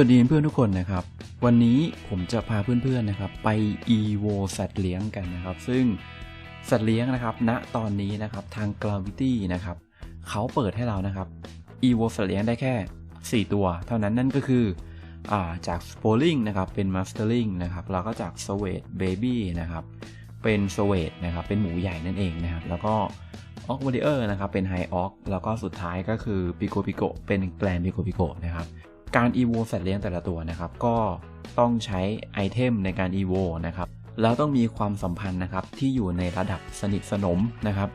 วัสดีเพื่อนทุกคนนะครับ วันนี้ผมจะพาเพื่อนๆนะครับ ไป evo สัตว์เลี้ยงกันนะครับ ซึ่งสัตว์เลี้ยงนะครับณตอนนี้นะครับทาง gravity นะครับเขาเปิดให้เรานะครับ evo สัตว์เลี้ยงได้แค่ 4 ตัว เท่านั้นนั่นก็คืออ่าจาก spoiling นะครับเป็น mastering นะครับแล้วก็จาก s w e t baby นะครับเป็น s w e t นะครับ เป็นหมูใหญ่นั่นเองนะครับ แล้วก็ออกวอริเออร์นะครับ เป็นไฮออกแล้วก็สุดท้ายก็คือปิโกปิโกเป็นแกลนปิโกปิโกนะครับ การ evo สัตว์เลี้ยงแต่ละตัวนะครับ ก็ต้องใช้ไอเทมในการ evo นะครับแล้วต้องมีความสัมพันธ์นะครับที่อยู่ในระดับสนิทสนมนะครับ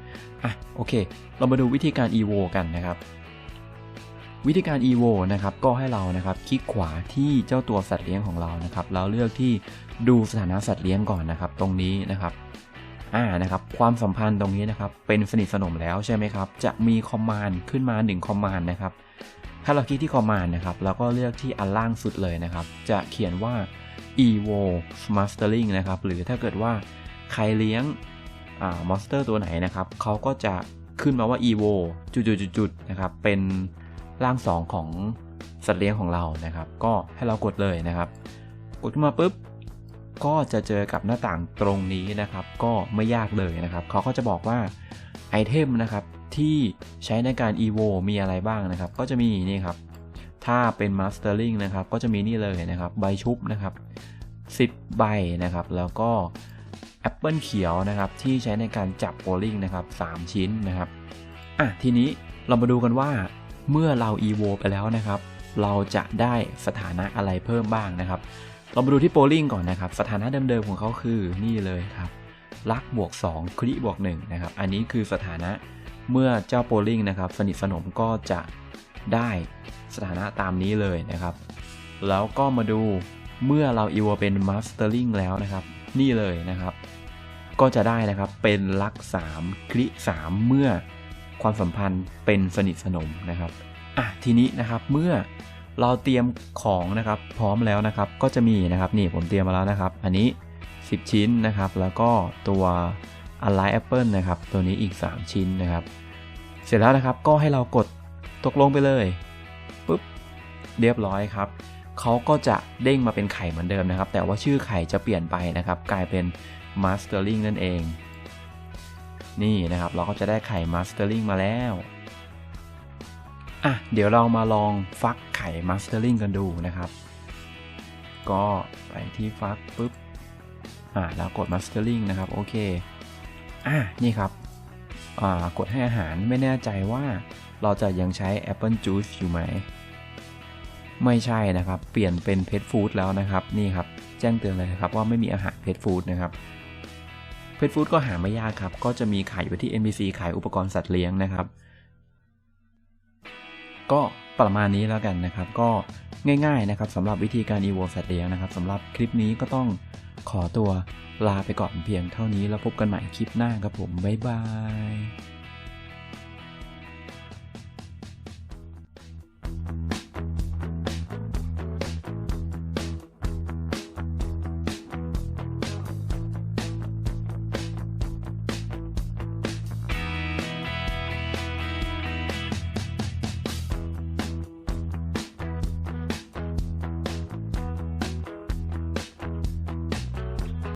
อะโอเค เรามาดูวิธีการ evo กันนะครับ วิธีการ evo นะครับก็ให้เรานะครับคลิกขวาที่เจ้าตัวสัตว์เลี้ยงของเรานะครับแล้วเลือกที่ดูสถานะสัตว์เลี้ยงก่อนนะครับ ตรงนี้นะครับอ่านะครับความสัมพันธ์ตรงนี้นะครับเป็นสนิทสนมแล้วใช่ไหมครับ จะมีคอมมานด์ขึ้นมา1คอมมานด์นะครับ ถ้าเราคลิกที่คอมมานด์นะครับ แล้วก็เลือกที่อันล่างสุดเลยนะครับ จะเขียนว่า evo mastering นะครับ หรือถ้าเกิดว่าใครเลี้ยงมอนสเตอร์ตัวไหนนะครับ เขาก็จะขึ้นมาว่า evo จุดๆๆๆนะครับ เป็นร่าง 2 ของสัตว์เลี้ยงของเรานะครับ ก็ให้เรากดเลยนะครับ กดขึ้นมาปุ๊บ ก็จะเจอกับหน้าต่างตรงนี้นะครับ ก็ไม่ยากเลยนะครับ เขาก็จะบอกว่า ไอเทมนะครับที่ใช้ในการ evo มีอะไรบ้างนะครับ ก็จะมีนี่ครับ ถ้าเป็น mastering นะครับ ก็จะมีนี่เลยนะครับ ใบชุบนะครับ 10 ใบนะครับ แล้วก็แอปเปิลเขียวนะครับ ที่ใช้ในการจับโบลิ่งนะครับ3ชิ้นนะครับอะทีนี้เรามาดูกันว่าเมื่อเรา evo ไปแล้วนะครับ เราจะได้สถานะอะไรเพิ่มบ้างนะครับ เรามาดูที่โปลิงก่อนนะครับ สถานะเดิมๆของเขาคือนี่เลยครับ ลักบวก2คริบวก1นะครับ อันนี้คือสถานะเมื่อเจ้าโปลิงนะครับ สนิทสนมก็จะได้สถานะตามนี้เลยนะครับ แล้วก็มาดูเมื่อเราอีวเป็นมาสเตอร์ลิงแล้วนะครับ นี่เลยนะครับ ก็จะได้นะครับเป็นลัก 3คริ3เมื่อความสัมพันธ์เป็นสนิทสนมนะครับอะทีนี้นะครับเมื่อเราเตรียมของนะครับ พร้อมแล้วนะครับ ก็จะมีนะครับนี่ผมเตรียมมาแล้วนะครับ อันนี้ 10 ชิ้นนะครับ แล้วก็ตัวอ l ไลแอปเปิลนะครับ ตัวนี้อีก 3 ชิ้นนะครับ เสร็จแล้วนะครับก็ให้เรากดตกลงไปเลยปุ๊บเรียบร้อยครับเขาก็จะเด้งมาเป็นไข่เหมือนเดิมนะครับ แต่ว่าชื่อไข่จะเปลี่ยนไปนะครับ กลายเป็น mastering นั่นเอง นี่นะครับ เราก็จะได้ไข่ mastering มาแล้วอะเดี๋ยวเรามาลองฟักไข่ mastering กันดูนะครับ ก็ไปที่ฟักปุ๊บ อ่าแล้วกด mastering นะครับ โอเคอะนี่ครับอ่ากดให้อาหารไม่แน่ใจว่าเราจะยังใช้ Apple Juice อยู่ไหม ไม่ใช่นะครับ เปลี่ยนเป็น Pet Food แล้วนะครับ นี่ครับ แจ้งเตือนเลยนะครับว่าไม่มีอาหาร Pet Food นะครับ Pet Food ก็หาไม่ยากครับ ก็จะมีขายอยู่ที่ NBC ขายอุปกรณ์สัตว์เลี้ยงนะครับ ก็ประมาณนี้แล้วกันนะครับ ก็ง่ายๆนะครับสำหรับวิธีการ evo สัตว์เลี้ยงนะครับสำหรับคลิปนี้ก็ต้อง ขอตัวลาไปก่อนเพียงเท่านี้แล้วพบกันใหม่คลิปหน้าครับผม บ๊ายบาย